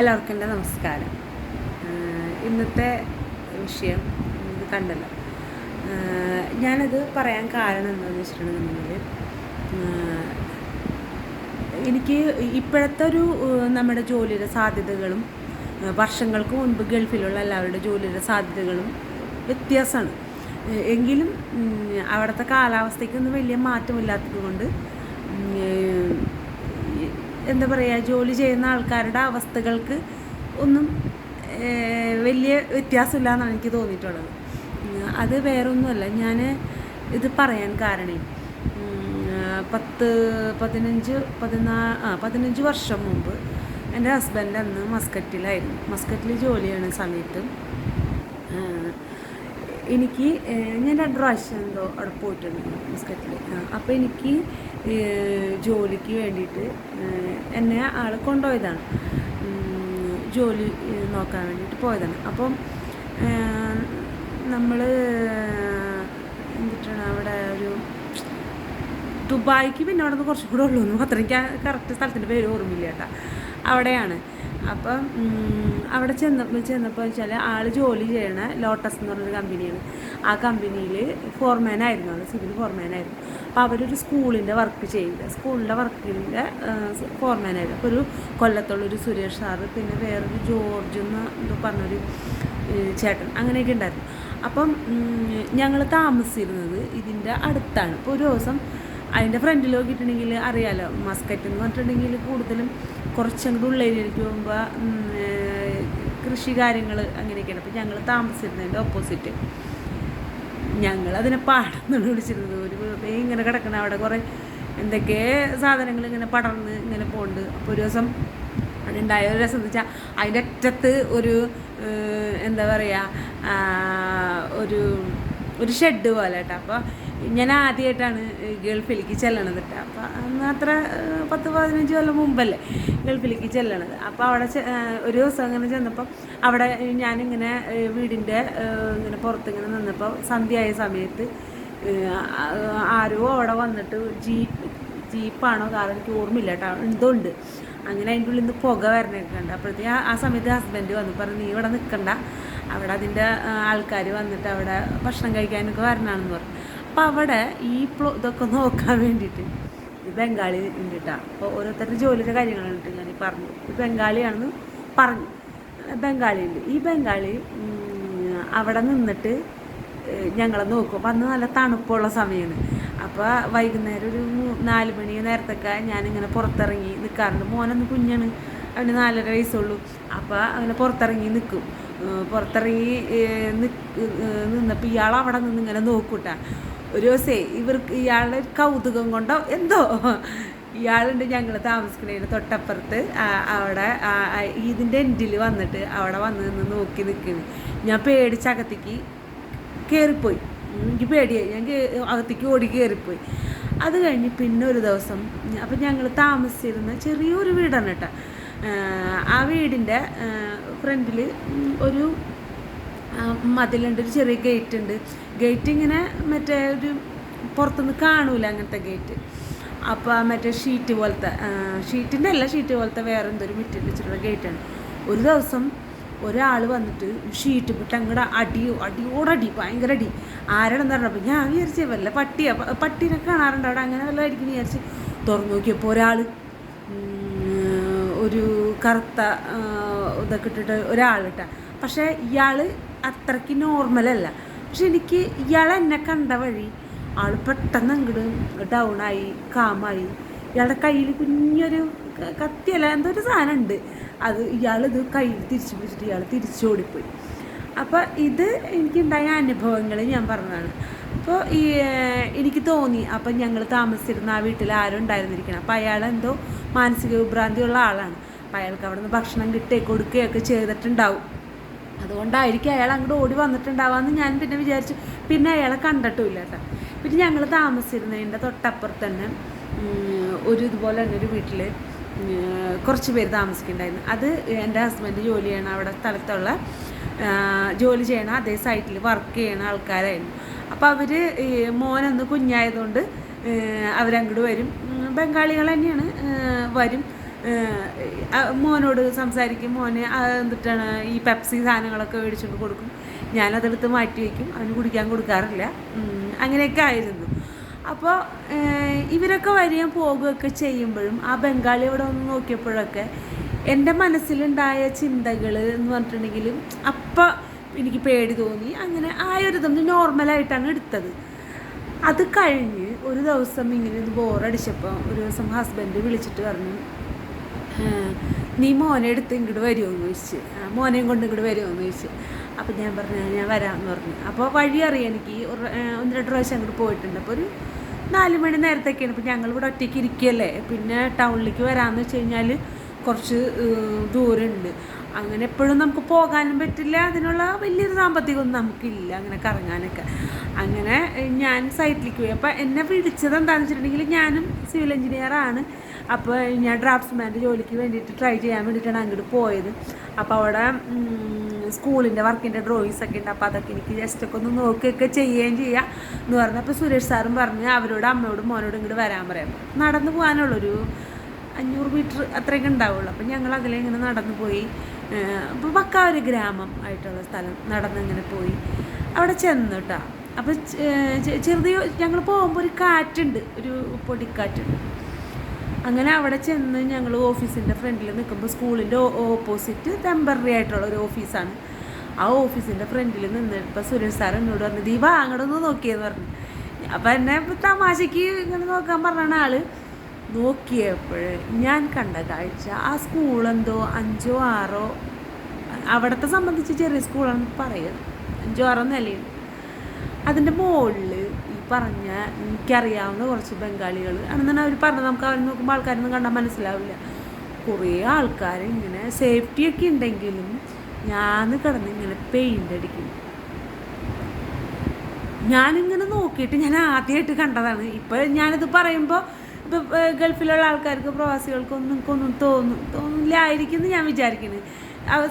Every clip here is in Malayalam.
എല്ലാവർക്കും എന്റെ നമസ്കാരം ഇന്നത്തെ വിഷയം കണ്ടല്ലോ. ഞാനത് പറയാൻ കാരണം എന്താണെന്ന് വെച്ചിട്ടുണ്ടെന്നുണ്ടെങ്കിൽ എനിക്ക് ഇപ്പോഴത്തെ ഒരു നമ്മുടെ ജോലിയുടെ സാധ്യതകളും വർഷങ്ങൾക്ക് മുൻപ് ഗൾഫിലുള്ള എല്ലാവരുടെ ജോലിയുടെ സാധ്യതകളും വ്യത്യാസമാണ്. എങ്കിലും അവിടുത്തെ കാലാവസ്ഥയ്ക്കൊന്നും വലിയ മാറ്റമില്ലാത്തത് കൊണ്ട് എന്താ പറയുക ജോലി ചെയ്യുന്ന ആൾക്കാരുടെ അവസ്ഥകൾക്ക് ഒന്നും വലിയ വ്യത്യാസമില്ല എന്നാണ് എനിക്ക് തോന്നിയിട്ടുള്ളത്. അത് വേറൊന്നുമല്ല. ഞാൻ ഇത് പറയാൻ കാരണം പത്ത് പതിനഞ്ച് പതിനാ ആ പതിനഞ്ച് വർഷം മുമ്പ് എന്റെ ഹസ്ബൻഡ് അന്ന് മസ്കറ്റിലായിരുന്നു. മസ്കറ്റിൽ ജോലി ചെയ്യണ സമയത്ത് എനിക്ക് ഞാൻ രണ്ട് പ്രാവശ്യം എന്തോ അവിടെ പോയിട്ടുണ്ട് മസ്കറ്റിൽ അപ്പോൾ എനിക്ക് ജോലിക്ക് വേണ്ടിയിട്ട് എന്നെ ആൾ കൊണ്ടുപോയതാണ്. ജോലി നോക്കാൻ വേണ്ടിയിട്ട് പോയതാണ്. അപ്പം നമ്മൾ എന്തിട്ടാണ് അവിടെ ഒരു ദുബായിക്ക് പിന്നെ അവിടെ നിന്ന് കുറച്ചും കൂടെ ഉള്ളൂ എന്ന് എനിക്ക് കറക്റ്റ് സ്ഥലത്തിന്റെ പേര് ഓർമ്മയില്ല കേട്ടോ. അവിടെയാണ്. അപ്പം അവിടെ ചെന്നപ്പോൾ ചെന്നപ്പോൾ വെച്ചാൽ ആൾ ജോലി ചെയ്യണ ലോട്ടസ് എന്ന് പറഞ്ഞൊരു കമ്പനിയാണ്. ആ കമ്പനിയിൽ ഫോർമാനായിരുന്നു അത് സിവിൽ ഫോർമാൻ ആയിരുന്നു. അപ്പോൾ അവരൊരു സ്കൂളിന്റെ വർക്ക് ചെയ്യില്ല. സ്കൂളിന്റെ വർക്കിന്റെ ഫോർമാനായിരുന്നു അപ്പോൾ ഒരു കൊല്ലത്തുള്ളൊരു സുരേഷ് സാറ് പിന്നെ വേറൊരു ജോർജ് എന്ന് പറഞ്ഞൊരു ചേട്ടൻ അങ്ങനെയൊക്കെ ഉണ്ടായിരുന്നു. അപ്പം ഞങ്ങൾ താമസിച്ചിരുന്നത് ഇതിന്റെ അടുത്താണ്. ഇപ്പോൾ ഒരു ദിവസം അതിന്റെ ഫ്രണ്ടിൽ നോക്കിയിട്ടുണ്ടെങ്കിൽ അറിയാലോ മസ്കറ്റ് എന്ന് പറഞ്ഞിട്ടുണ്ടെങ്കിൽ കൂടുതലും കുറച്ചങ്ങോട്ട് ഉള്ളേരിയയിലേക്ക് പോകുമ്പോൾ കൃഷി കാര്യങ്ങൾ അങ്ങനെയൊക്കെയാണ്. അപ്പോൾ ഞങ്ങൾ താമസിച്ചിരുന്നതിന്റെ ഓപ്പോസിറ്റ് ഞങ്ങൾ അതിനെ പാടം എന്നാണ് വിളിച്ചിരുന്നത്. ഒരു ഇങ്ങനെ കിടക്കണം അവിടെ കുറേ എന്തൊക്കെ സാധനങ്ങൾ ഇങ്ങനെ പടർന്ന് ഇങ്ങനെ പോകുന്നുണ്ട് അപ്പോൾ ഒരു ദിവസം അതുണ്ടായ ഒരു രസം എന്ന് വെച്ചാൽ അതിന്റെ അറ്റത്ത് ഒരു എന്താ പറയുക ഒരു ഒരു ഷെഡ് പോലെ കേട്ടോ അപ്പോൾ ഞാൻ ആദ്യമായിട്ടാണ് ഗൾഫിലേക്ക് ചെല്ലണത് കേട്ടോ അപ്പോൾ അന്ന് അത്ര പത്ത് പതിനഞ്ച് കൊല്ലം മുമ്പല്ലേ ഗൾഫിലേക്ക് ചെല്ലണത്. അപ്പോൾ അവിടെ ഒരു ദിവസം അങ്ങനെ ചെന്നപ്പം അവിടെ ഞാനിങ്ങനെ വീടിന്റെ ഇങ്ങനെ പുറത്തിങ്ങനെ നിന്നപ്പോൾ സന്ധ്യയായ സമയത്ത് ആരോ അവിടെ വന്നിട്ട് ജീപ്പ് ജീപ്പാണോ കാർ എനിക്ക് ഓർമ്മയില്ല കേട്ടോ എന്തോ അങ്ങനെ അതിന്റെ ഉള്ളിൽ നിന്ന് പുക വരണൊക്കെ ഉണ്ട് അപ്പോഴത്തേക്ക് ആ സമയത്ത് ഹസ്ബൻഡ് വന്നു. പറഞ്ഞു നീ ഇവിടെ നിൽക്കണ്ട അവിടെ അതിന്റെ ആൾക്കാർ വന്നിട്ട് അവിടെ ഭക്ഷണം കഴിക്കാനൊക്കെ വരണമെന്ന് പറഞ്ഞു. അപ്പോൾ അവിടെ ഈ പ്ലോ ഇതൊക്കെ നോക്കാൻ വേണ്ടിയിട്ട് ബംഗാളി ഉണ്ട് അപ്പോൾ ഓരോരുത്തരുടെ ജോലിയുടെ കാര്യങ്ങളുണ്ട് ഞാൻ പറഞ്ഞു ബംഗാളിയാണെന്ന് പറഞ്ഞു. ബംഗാളി ഉണ്ട്. ഈ ബംഗാളി അവിടെ നിന്നിട്ട് ഞങ്ങളെ നോക്കും. അപ്പം അന്ന് നല്ല തണുപ്പുള്ള സമയമാണ് അപ്പോൾ വൈകുന്നേരം ഒരു നാല് മണി നേരത്തൊക്കെ ഞാനിങ്ങനെ പുറത്തിറങ്ങി നിൽക്കാറുണ്ട് മോനൊന്ന് കുഞ്ഞാണ്. അവന് നാലര വയസ്സുള്ളൂ. അപ്പോൾ അങ്ങനെ പുറത്തിറങ്ങി നിൽക്കും പുറത്തിറങ്ങി നിന്നപ്പോൾ ഇയാൾ അവിടെ നിന്ന് ഇങ്ങനെ നോക്കൂട്ടാ. ഒരു ദിവസേ ഇവർക്ക് ഇയാളുടെ കൗതുകം കൊണ്ടോ എന്തോ. ഇയാളുണ്ട് ഞങ്ങൾ താമസിക്കുന്നതിന് തൊട്ടപ്പുറത്ത്. അവിടെ ഇതിന്റെ എൻഡിൽ വന്നിട്ട് അവിടെ വന്ന് നിന്ന് നോക്കി നിൽക്കുന്നു ഞാൻ പേടിച്ചകത്തേക്ക് കയറിപ്പോയി ഉം, എനിക്ക് പേടിയായി. ഞാൻ അകത്തേക്ക് ഓടി കയറിപ്പോയി അത് കഴിഞ്ഞ് പിന്നെ ഒരു ദിവസം അപ്പം ഞങ്ങൾ താമസിച്ചിരുന്ന ചെറിയൊരു വീടാണ് കേട്ടോ. ആ വീടിന്റെ ഫ്രണ്ടിൽ ഒരു മതിലുണ്ട് ഒരു ചെറിയ ഗേറ്റ് ഉണ്ട് ഗേറ്റ് ഇങ്ങനെ മറ്റേ ഒരു പുറത്തുനിന്ന് കാണൂല അങ്ങനത്തെ ഗേറ്റ് അപ്പോൾ മറ്റേ ഷീറ്റ് പോലത്തെ ഷീറ്റിന്റെ അല്ല ഷീറ്റ് പോലത്തെ വേറെ എന്തൊരു മെറ്റീരിയൽ വെച്ചിട്ടുള്ള ഗേറ്റാണ് ഒരു ദിവസം ഒരാൾ വന്നിട്ട് ഷീറ്റ് വിട്ട് അങ്ങോട്ട് അടിയോ അടിയോടടി ഭയങ്കര അടി. ആരാണെന്ന് പറഞ്ഞപ്പോൾ ഞാൻ വിചാരിച്ചേ വല്ല പട്ടിയാ പട്ടീനെ കാണാറുണ്ട്. അവിടെ അങ്ങനെ വല്ല ആയിരിക്കും വിചാരിച്ച് തുറന്നു നോക്കിയപ്പോൾ ഒരാൾ ഒരു കറുത്ത ഇതൊക്കെ ഇട്ടിട്ട് ഒരാളിട്ട പക്ഷേ ഇയാൾ അത്രയ്ക്ക് നോർമലല്ല പക്ഷെ എനിക്ക് ഇയാൾ എന്നെ കണ്ട വഴി ആൾ പെട്ടെന്ന് അങ്ങോട്ട് ഡൗണായി കാമായി ഇയാളുടെ കയ്യിൽ കുഞ്ഞൊരു കത്തിയല്ല എന്തോ ഒരു സാധനം ഉണ്ട്. അത് ഇയാളിത് കയ്യിൽ തിരിച്ചു പിടിച്ചിട്ട് ഇയാൾ തിരിച്ചോടിപ്പോയി അപ്പോൾ ഇത് എനിക്കുണ്ടായ അനുഭവങ്ങൾ ഞാൻ പറഞ്ഞതാണ്. അപ്പോൾ ഈ എനിക്ക് തോന്നി അപ്പം ഞങ്ങൾ താമസിച്ചിരുന്ന ആ വീട്ടിൽ ആരും ഉണ്ടായിരുന്നിരിക്കണം. അപ്പോൾ അയാൾ എന്തോ മാനസിക വിഭ്രാന്തിയുള്ള ആളാണ്. അപ്പോൾ അയാൾക്ക് അവിടെ നിന്ന് ഭക്ഷണം കിട്ടുകയോ കൊടുക്കുകയൊക്കെ ചെയ്തിട്ടുണ്ടാവും. അതുകൊണ്ടായിരിക്കും അയാൾ അങ്ങോട്ട് ഓടി വന്നിട്ടുണ്ടാവാന്ന് ഞാൻ പിന്നെ വിചാരിച്ചു. പിന്നെ അയാളെ കണ്ടിട്ടുമില്ല കേട്ടോ. പിന്നെ ഞങ്ങൾ താമസിച്ചിരുന്നതിന്റെ തൊട്ടപ്പുറത്ത് തന്നെ ഒരു ഇതുപോലെ തന്നെ ഒരു വീട്ടിൽ കുറച്ച് പേര് താമസിക്കുന്നുണ്ടായിരുന്നു. അത് എന്റെ ഹസ്ബൻഡ് ജോലി ചെയ്യണ അവിടെ സ്ഥലത്തുള്ള ജോലി ചെയ്യണ അതേ സൈറ്റിൽ വർക്ക് ചെയ്യണ ആൾക്കാരായിരുന്നു. അപ്പോൾ അവർ മോനൊന്ന് കുഞ്ഞായതുകൊണ്ട് അവരങ്ങോട്ട് വരും. ബംഗാളികൾ തന്നെയാണ് വരും. മോനോട് സംസാരിക്കും. മോനെ എന്നിട്ടാണ് ഈ പെപ്സി സാധനങ്ങളൊക്കെ മേടിച്ചുകൊണ്ട് കൊടുക്കും. ഞാനതെടുത്ത് മാറ്റി വയ്ക്കും അവന് കുടിക്കാൻ കൊടുക്കാറില്ല. അങ്ങനെയൊക്കെ ആയിരുന്നു. അപ്പോൾ ഇവരൊക്കെ വരികയും പോകുകയൊക്കെ ചെയ്യുമ്പോഴും ആ ബംഗാളി അവിടെ ഒന്ന് നോക്കിയപ്പോഴൊക്കെ എന്റെ മനസ്സിലുണ്ടായ ചിന്തകൾ എന്ന് പറഞ്ഞിട്ടുണ്ടെങ്കിൽ അപ്പം എനിക്ക് പേടി തോന്നി. അങ്ങനെ ആ ഒരു ഇതൊന്ന് നോർമലായിട്ടാണ് എടുത്തത്. അത് കഴിഞ്ഞ് ഒരു ദിവസം ഇങ്ങനെ ഇത് ബോറടിച്ചപ്പോൾ ഒരു ദിവസം ഹസ്ബൻഡ് വിളിച്ചിട്ട് പറഞ്ഞു "ഏഹ്, നീ മോനെ എടുത്ത് ഇങ്ങോട്ട് വരുമോ എന്ന് ചോദിച്ച്. "ആ, മോനെയും കൊണ്ട് ഇങ്ങോട്ട് വരുമോ എന്ന് ചോദിച്ച്. അപ്പോൾ ഞാൻ പറഞ്ഞു "ആ, ഞാൻ വരാമെന്ന് പറഞ്ഞു. അപ്പോൾ വഴി അറിയാം എനിക്ക്. ഒന്ന് രണ്ട് പ്രാവശ്യം അങ്ങോട്ട് പോയിട്ടുണ്ട്. അപ്പോൾ ഒരു നാല് മണി നേരത്തൊക്കെയാണ് ഇപ്പം ഞങ്ങൾ ഇവിടെ ഒറ്റയ്ക്ക് ഇരിക്കുകയല്ലേ പിന്നെ ടൗണിലേക്ക് വരാമെന്ന് വെച്ച് കഴിഞ്ഞാൽ കുറച്ച് ദൂരമുണ്ട്. അങ്ങനെ എപ്പോഴും നമുക്ക് പോകാനും പറ്റില്ല. അതിനുള്ള വലിയൊരു സാമ്പത്തികമൊന്നും നമുക്കില്ല അങ്ങനെ കറങ്ങാനൊക്കെ. അങ്ങനെ ഞാൻ സൈറ്റിലേക്ക് പോയി. അപ്പോൾ എന്നെ വിളിച്ചത് എന്താണെന്ന് വെച്ചിട്ടുണ്ടെങ്കിൽ ഞാനും സിവിൽ എഞ്ചിനീയറാണ് അപ്പോൾ ഞാൻ ഡ്രാഫ്റ്റ്സ്മാന്റെ ജോലിക്ക് വേണ്ടിയിട്ട് ട്രൈ ചെയ്യാൻ വേണ്ടിയിട്ടാണ് അങ്ങോട്ട് പോയത്. അപ്പോൾ അവിടെ സ്കൂളിന്റെ വർക്കിന്റെ ഡ്രോയിങ്സ് ഒക്കെ ഉണ്ട്. അപ്പോൾ അതൊക്കെ എനിക്ക് ജസ്റ്റ് ഒക്കെ ഒന്ന് നോക്കുകയൊക്കെ ചെയ്യുകയും ചെയ്യാം. എന്ന് പറഞ്ഞപ്പോൾ സുരേഷ് സാറും പറഞ്ഞ് അവരോട് അമ്മയോടും മോനോടും ഇങ്ങോട്ട് വരാൻ പറയാം. നടന്നു പോകാനുള്ളൊരു അഞ്ഞൂറ് മീറ്റർ അത്രയൊക്കെ ഉണ്ടാവുള്ളൂ. അപ്പം ഞങ്ങൾ അതിലെ ഇങ്ങനെ നടന്നു പോയി. അപ്പോൾ പക്ക ഒരു ഗ്രാമം ആയിട്ടുള്ള സ്ഥലം നടന്ന് ഇങ്ങനെ പോയി. അവിടെ ചെന്നു കേട്ടോ അപ്പോൾ ചെറുതായി ഞങ്ങൾ പോകുമ്പോൾ ഒരു കാറ്റുണ്ട്. ഒരു പൊടിക്കാറ്റുണ്ട്. അങ്ങനെ അവിടെ ചെന്ന് ഞങ്ങൾ ഓഫീസിന്റെ ഫ്രണ്ടിൽ നിൽക്കുമ്പോൾ സ്കൂളിന്റെ ഓപ്പോസിറ്റ് ടെമ്പററി ആയിട്ടുള്ള ഒരു ഓഫീസാണ്. ആ ഓഫീസിന്റെ ഫ്രണ്ടിൽ നിന്നിപ്പോൾ സുരേഷ് സാർ എന്നോട് പറഞ്ഞു ദീപ അങ്ങോട്ട് ഒന്ന് നോക്കിയെന്ന് പറഞ്ഞു. അപ്പം എന്നെ തമാശയ്ക്ക് ഇങ്ങനെ നോക്കാൻ പറഞ്ഞ ആൾ. നോക്കിയപ്പോൾ ഞാൻ കണ്ട കാഴ്ച ആ സ്കൂളെന്തോ അഞ്ചോ ആറോ അവിടത്തെ സംബന്ധിച്ച് ചെറിയ സ്കൂളാണെന്ന് പറയുന്നത് അഞ്ചോ ആറോ നിലയുണ്ട് അതിന്റെ മുകളിൽ പറഞ്ഞ എനിക്കറിയാവുന്ന കുറച്ച് ബംഗാളികൾ ആണെന്നാണ് അവർ പറഞ്ഞത് നമുക്ക് അവർ നോക്കുമ്പോൾ ആൾക്കാരൊന്നും കണ്ടാൽ മനസ്സിലാവില്ല. കുറേ ആൾക്കാർ ഇങ്ങനെ സേഫ്റ്റി ഒക്കെ ഉണ്ടെങ്കിലും ഞാൻ കിടന്ന് ഇങ്ങനെ പെയിന്റ് അടിക്കും. ഞാനിങ്ങനെ നോക്കിയിട്ട് ഞാൻ ആദ്യമായിട്ട് കണ്ടതാണ്. ഇപ്പോൾ ഞാനിത് പറയുമ്പോൾ ഇപ്പോൾ ഗൾഫിലുള്ള ആൾക്കാർക്ക് പ്രവാസികൾക്കൊന്നും ഒന്നും തോന്നും തോന്നില്ലായിരിക്കും എന്ന് ഞാൻ വിചാരിക്കുന്നത്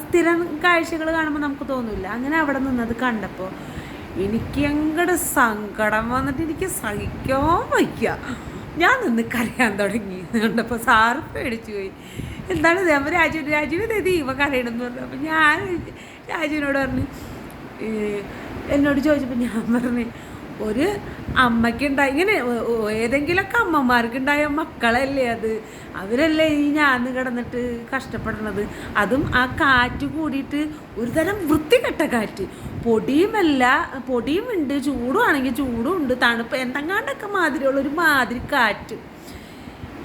സ്ഥിരം കാഴ്ചകൾ കാണുമ്പോൾ നമുക്ക് തോന്നില്ല. അങ്ങനെ അവിടെ നിന്നത് കണ്ടപ്പോൾ എനിക്ക് എങ്ങടെ സങ്കടം വന്നിട്ട് എനിക്ക് സഹിക്കാൻ വയ്യ. ഞാൻ നിന്ന് കരയാൻ തുടങ്ങി. കണ്ടപ്പോൾ സാറ് പേടിച്ചു പോയി. എന്താണ് ഇത്? അപ്പോൾ രാജു രാജുവിന് ഇത് ഇവ കരയണമെന്ന് പറഞ്ഞു. അപ്പം ഞാൻ രാജുവിനോട് പറഞ്ഞു എന്നോട് ചോദിച്ചപ്പോൾ ഞാൻ പറഞ്ഞു ഒരു അമ്മയ്ക്കുണ്ടായി ഇങ്ങനെ ഏതെങ്കിലുമൊക്കെ അമ്മമാർക്കുണ്ടായ മക്കളല്ലേ അത്. അവരല്ലേ ഈ ഞാൻ കിടന്നിട്ട് കഷ്ടപ്പെടുന്നത് അതും ആ കാറ്റ് കൂടിയിട്ട് ഒരു തരം വൃത്തികെട്ട കാറ്റ്. പൊടിയുമല്ല പൊടിയുമുണ്ട് ചൂടുമാണെങ്കിൽ ചൂടും ഉണ്ട് തണുപ്പ് എന്തെങ്ങാണ്ടൊക്കെ മാതിരിയുള്ള ഒരു മാതിരി കാറ്റ്.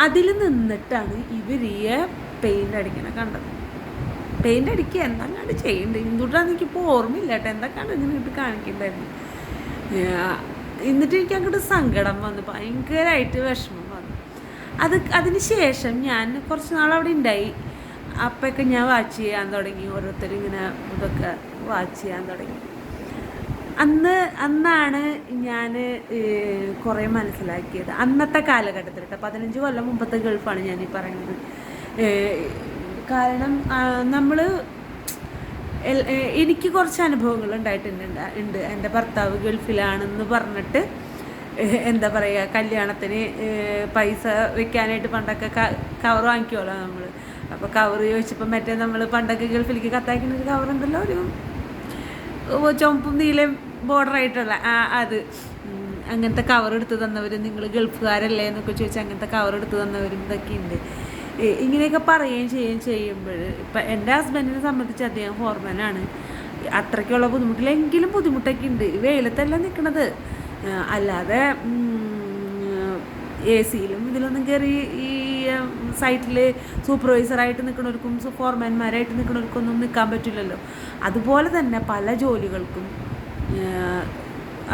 അതിൽ നിന്നിട്ടാണ് ഇവർ ഈ പെയിന്റ് അടിക്കണ കണ്ടത്. പെയിന്റ് അടിക്കുക എന്തെങ്ങാണ്ട് ചെയ്യേണ്ടത് എന്തുകൊണ്ടാന്ന് എനിക്കിപ്പോൾ ഓർമ്മയില്ല കേട്ടോ. എന്തൊക്കെയാണ് ഇങ്ങനെ ഇട്ട് കാണിക്കണ്ടായിരുന്നു എന്നിട്ട് എനിക്ക് അങ്ങോട്ട് സങ്കടം വന്നു. ഭയങ്കരമായിട്ട് വിഷമം വന്നു. അത് അതിന് ശേഷം ഞാൻ കുറച്ച് നാൾ അവിടെ ഉണ്ടായി. അപ്പോഴൊക്കെ ഞാൻ വാച്ച് ചെയ്യാൻ തുടങ്ങി. ഓരോരുത്തർ ഇങ്ങനെ ഇതൊക്കെ വാച്ച് ചെയ്യാൻ തുടങ്ങി. അന്ന് അന്നാണ് ഞാൻ കുറേ മനസ്സിലാക്കിയത്. അന്നത്തെ കാലഘട്ടത്തിൽ കേട്ടോ പതിനഞ്ച് കൊല്ലം മുമ്പത്തെ ഗൾഫാണ് ഞാൻ ഈ പറയുന്നത് കാരണം നമ്മൾ എനിക്ക് കുറച്ച് അനുഭവങ്ങൾ ഉണ്ടായിട്ടുണ്ട് ഉണ്ട്- എന്റെ ഭർത്താവ് ഗൾഫിലാണെന്ന് പറഞ്ഞിട്ട് എന്താ പറയുക കല്യാണത്തിന് പൈസ വെക്കാനായിട്ട് പണ്ടൊക്കെ കവർ വാങ്ങിക്കുമല്ലോ നമ്മൾ അപ്പോൾ കവർ ചോദിച്ചപ്പോൾ മറ്റേ നമ്മൾ പണ്ടൊക്കെ ഗൾഫിലേക്ക് കത്താക്കുന്ന ഒരു കവർ ഉണ്ടല്ലോ ഒരു ഓ, ചുവപ്പും നീലയും ബോർഡർ ആയിട്ടുള്ള അത്. അങ്ങനത്തെ കവർ എടുത്ത് തന്നവരും നിങ്ങൾ ഗൾഫുകാരല്ലേ എന്നൊക്കെ ചോദിച്ചാൽ അങ്ങനത്തെ കവർ എടുത്ത് തന്നവരും ഇതൊക്കെ ഉണ്ട് ഇങ്ങനെയൊക്കെ പറയുകയും ചെയ്യുകയും ചെയ്യുമ്പോൾ ഇപ്പം എന്റെ ഹസ്ബൻഡിനെ സംബന്ധിച്ച് അദ്ദേഹം ഫോർമാനാണ് അത്രയ്ക്കുള്ള ബുദ്ധിമുട്ടിലെങ്കിലും ബുദ്ധിമുട്ടൊക്കെ ഉണ്ട് വെയിലത്തല്ല നിൽക്കണത് അല്ലാതെ എ സിയിലും ഇതിലൊന്നും കയറി ഈ സൈറ്റിൽ സൂപ്പർവൈസറായിട്ട് നിൽക്കുന്നവർക്കും ഫോർമാൻമാരായിട്ട് നിൽക്കുന്നവർക്കൊന്നും നിൽക്കാൻ പറ്റില്ലല്ലോ. അതുപോലെ തന്നെ പല ജോലികൾക്കും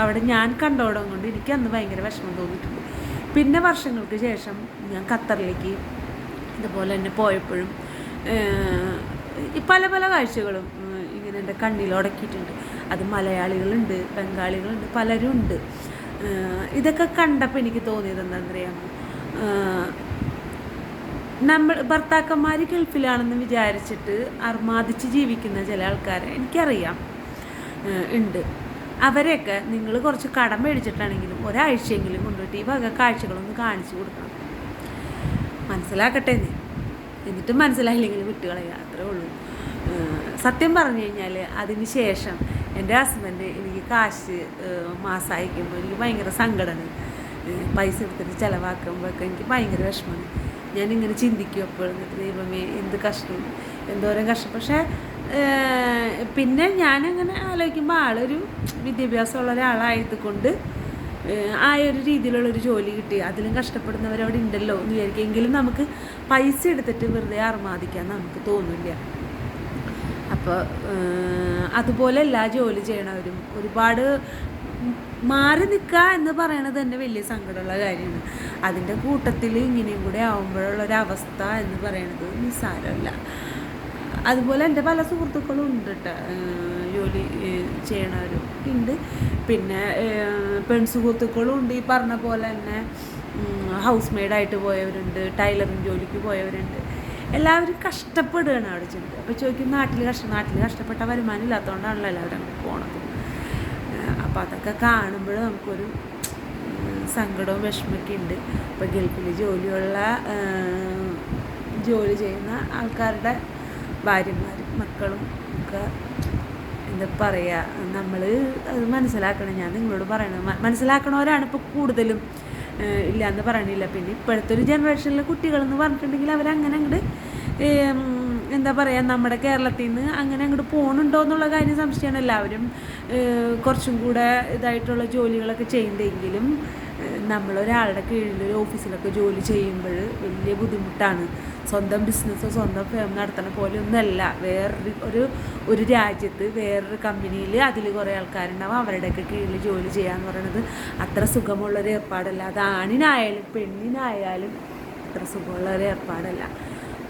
അവിടെ ഞാൻ കണ്ടോടം കൊണ്ട് എനിക്ക് അന്ന് ഭയങ്കര വിഷമം തോന്നിയിട്ടുണ്ട്. പിന്നെ വർഷങ്ങൾക്ക് ശേഷം ഞാൻ ഖത്തറിലേക്ക് ഇതുപോലെ തന്നെ പോയപ്പോഴും പല പല കാഴ്ചകളും ഇങ്ങനെ എന്റെ കണ്ണിൽ ഉടക്കിയിട്ടുണ്ട്. അത് മലയാളികളുണ്ട് ബംഗാളികളുണ്ട് പലരും ഉണ്ട് ഇതൊക്കെ കണ്ടപ്പോൾ എനിക്ക് തോന്നിയത് എന്താണെന്നറിയാമോ? നമ്മൾ ഭർത്താക്കന്മാർ ഗൾഫിലാണെന്ന് വിചാരിച്ചിട്ട് അർമാദിച്ച് ജീവിക്കുന്ന ചില ആൾക്കാരെ എനിക്കറിയാം. ഉണ്ട്. അവരെയൊക്കെ നിങ്ങൾ കുറച്ച് കടം മേടിച്ചിട്ടാണെങ്കിലും ഒരാഴ്ചയെങ്കിലും കൊണ്ടുപോയിട്ട് ഈ വക കാഴ്ചകളൊന്ന് കാണിച്ചു കൊടുക്കണം. മനസ്സിലാക്കട്ടെ നീ. എന്നിട്ടും മനസ്സിലായില്ലെങ്കിൽ വിട്ടുകളയുക. അത്രേ ഉള്ളൂ. സത്യം പറഞ്ഞു കഴിഞ്ഞാൽ അതിന് ശേഷം എന്റെ ഹസ്ബൻഡ് എനിക്ക് കാശ് മാസം അയക്കുമ്പോൾ എനിക്ക് ഭയങ്കര സങ്കടമാണ്. പൈസ എടുത്തിട്ട് ചിലവാക്കുമ്പോഴൊക്കെ എനിക്ക് ഭയങ്കര വിഷമമാണ്. ഞാനിങ്ങനെ ചിന്തിക്കും എപ്പോഴും ദൈവമേ എന്ത് കഷ്ടം എന്തോരം കഷ്ടം. പക്ഷേ പിന്നെ ഞാനങ്ങനെ ആലോചിക്കുമ്പോൾ ആളൊരു വിദ്യാഭ്യാസമുള്ള ഒരാളായതുകൊണ്ട് ആ ഒരു രീതിയിലുള്ളൊരു ജോലി കിട്ടി. അതിലും കഷ്ടപ്പെടുന്നവരവിടെ ഉണ്ടല്ലോ എന്ന് വിചാരിക്കും. എങ്കിലും നമുക്ക് പൈസ എടുത്തിട്ട് വെറുതെ അർമാദിക്കാൻ നമുക്ക് തോന്നില്ല. അപ്പോൾ അതുപോലെ എല്ലാ ജോലി ചെയ്യണവരും ഒരുപാട് മാറി നിൽക്കുക എന്ന് പറയണത് തന്നെ വലിയ സങ്കടമുള്ള കാര്യമാണ്. അതിന്റെ കൂട്ടത്തിൽ ഇങ്ങനെയും കൂടെ ആവുമ്പോഴുള്ള ഒരു അവസ്ഥ എന്ന് പറയണത് നിസ്സാരമല്ല. അതുപോലെ എന്റെ പല സുഹൃത്തുക്കളും ഉണ്ട് കേട്ടോ ജോലി ചെയ്യണവരും ഉണ്ട്. പിന്നെ പെൺ പെൺസുഹൃത്തുക്കളും ഉണ്ട്. ഈ പറഞ്ഞ പോലെ തന്നെ ഹൗസ് മെയ്ഡായിട്ട് പോയവരുണ്ട് ടൈലറിങ് ജോലിക്ക് പോയവരുണ്ട്. എല്ലാവരും കഷ്ടപ്പെടുകയാണ് അവിടെ ചെന്നിട്ട് അപ്പോൾ ചോദിക്കും നാട്ടിൽ കഷ്ട നാട്ടിൽ കഷ്ടപ്പെട്ട വരുമാനം ഇല്ലാത്തതുകൊണ്ടാണല്ലോ എല്ലാവരും അങ്ങോട്ട് പോണത്? അപ്പോൾ അതൊക്കെ കാണുമ്പോൾ നമുക്കൊരു സങ്കടവും വിഷമമൊക്കെ ഉണ്ട്. ഇപ്പോൾ ഗൾഫിൽ ജോലിയുള്ള ജോലി ചെയ്യുന്ന ആൾക്കാരുടെ ഭാര്യമാരും മക്കളും ഒക്കെ എന്താ പറയുക നമ്മൾ അത് മനസ്സിലാക്കണം. ഞാൻ നിങ്ങളോട് പറയണം മ- മനസ്സിലാക്കണവരാണ് ഇപ്പോൾ കൂടുതലും ഇല്ല എന്ന് പറയണില്ല. പിന്നെ ഇപ്പോഴത്തെ ഒരു ജനറേഷനിലെ കുട്ടികളെന്ന് പറഞ്ഞിട്ടുണ്ടെങ്കിൽ അവരങ്ങനെ അങ്ങോട്ട് എന്താ പറയുക നമ്മുടെ കേരളത്തിൽ നിന്ന് അങ്ങനെ അങ്ങോട്ട് പോകണുണ്ടോ എന്നുള്ള കാര്യം സംശയമാണ്. എല്ലാവരും കുറച്ചും കൂടെ ഇതായിട്ടുള്ള ജോലികളൊക്കെ ചെയ്യുന്നതെങ്കിലും ഏഹ്, നമ്മളൊരാളുടെ കീഴിൽ ഒരു ഓഫീസിലൊക്കെ ജോലി ചെയ്യുമ്പോൾ വലിയ ബുദ്ധിമുട്ടാണ്. സ്വന്തം ബിസിനസ്സോ സ്വന്തം ഫേം നടത്തണ പോലെ ഒന്നല്ല വേറൊരു ഒരു ഒരു രാജ്യത്ത് വേറൊരു കമ്പനിയിൽ അതിൽ കുറേ ആൾക്കാരുണ്ടാവും. അവരുടെയൊക്കെ കീഴിൽ ജോലി ചെയ്യാന്ന് പറയുന്നത് അത്ര സുഖമുള്ളൊരു ഏർപ്പാടല്ല. അത് ആണിനായാലും പെണ്ണിനായാലും അത്ര സുഖമുള്ളൊരു ഏർപ്പാടല്ല.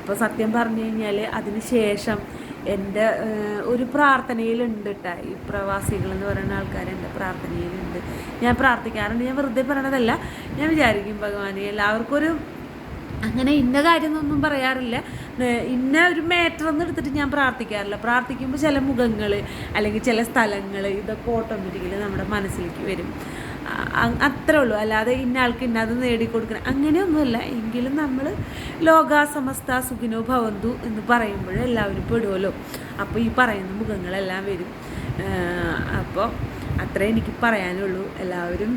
അപ്പോൾ സത്യം പറഞ്ഞു കഴിഞ്ഞാൽ അതിന് ശേഷം എന്റെ ഒരു പ്രാർത്ഥനയിലുണ്ട് കേട്ടോ ഈ പ്രവാസികൾ എന്ന് പറയുന്ന ആൾക്കാർ എന്റെ പ്രാർത്ഥനയിലുണ്ട്. ഞാൻ പ്രാർത്ഥിക്കാറുണ്ട്. ഞാൻ വെറുതെ പറയണതല്ല. ഞാൻ വിചാരിക്കും ഭഗവാനെ എല്ലാവർക്കും ഒരു അങ്ങനെ ഇന്ന കാര്യം എന്നൊന്നും പറയാറില്ല ഇന്ന ഒരു മാറ്റർ ഒന്നും എടുത്തിട്ട് ഞാൻ പ്രാർത്ഥിക്കാറില്ല. പ്രാർത്ഥിക്കുമ്പോൾ ചില മുഖങ്ങൾ അല്ലെങ്കിൽ ചില സ്ഥലങ്ങൾ ഇതൊക്കെ ഓട്ടോമാറ്റിക്കലി നമ്മുടെ മനസ്സിലേക്ക് വരും. അത്രേ ഉള്ളൂ. അല്ലാതെ ഇന്ന ആൾക്ക് ഇന്നത് നേടിക്കൊടുക്കണം അങ്ങനെയൊന്നുമല്ല. എങ്കിലും നമ്മൾ ലോകാസമസ്ത സുഖിനോ ഭവന്തു എന്ന് പറയുമ്പോൾ എല്ലാവരും പെടുമല്ലോ അപ്പോൾ ഈ പറയുന്ന മുഖങ്ങളെല്ലാം വരും. അപ്പോൾ അത്രേ എനിക്ക് പറയാനുള്ളൂ. എല്ലാവരും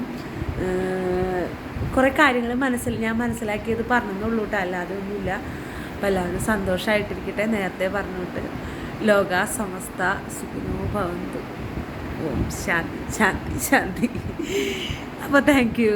കുറേ കാര്യങ്ങൾ മനസ്സിൽ ഞാൻ മനസ്സിലാക്കിയത് പറഞ്ഞെന്നുള്ളൂ കേട്ടോ. അല്ലാതെ ഒന്നുമില്ല. അപ്പോൾ എല്ലാവരും സന്തോഷമായിട്ടിരിക്കട്ടെ നേരത്തെ പറഞ്ഞിട്ട് ലോക സമസ്ത സുഖിനോ ഭവന്തു. ഓം ശാന്തി ശാന്തി ശാന്തി. അപ്പോൾ താങ്ക് യു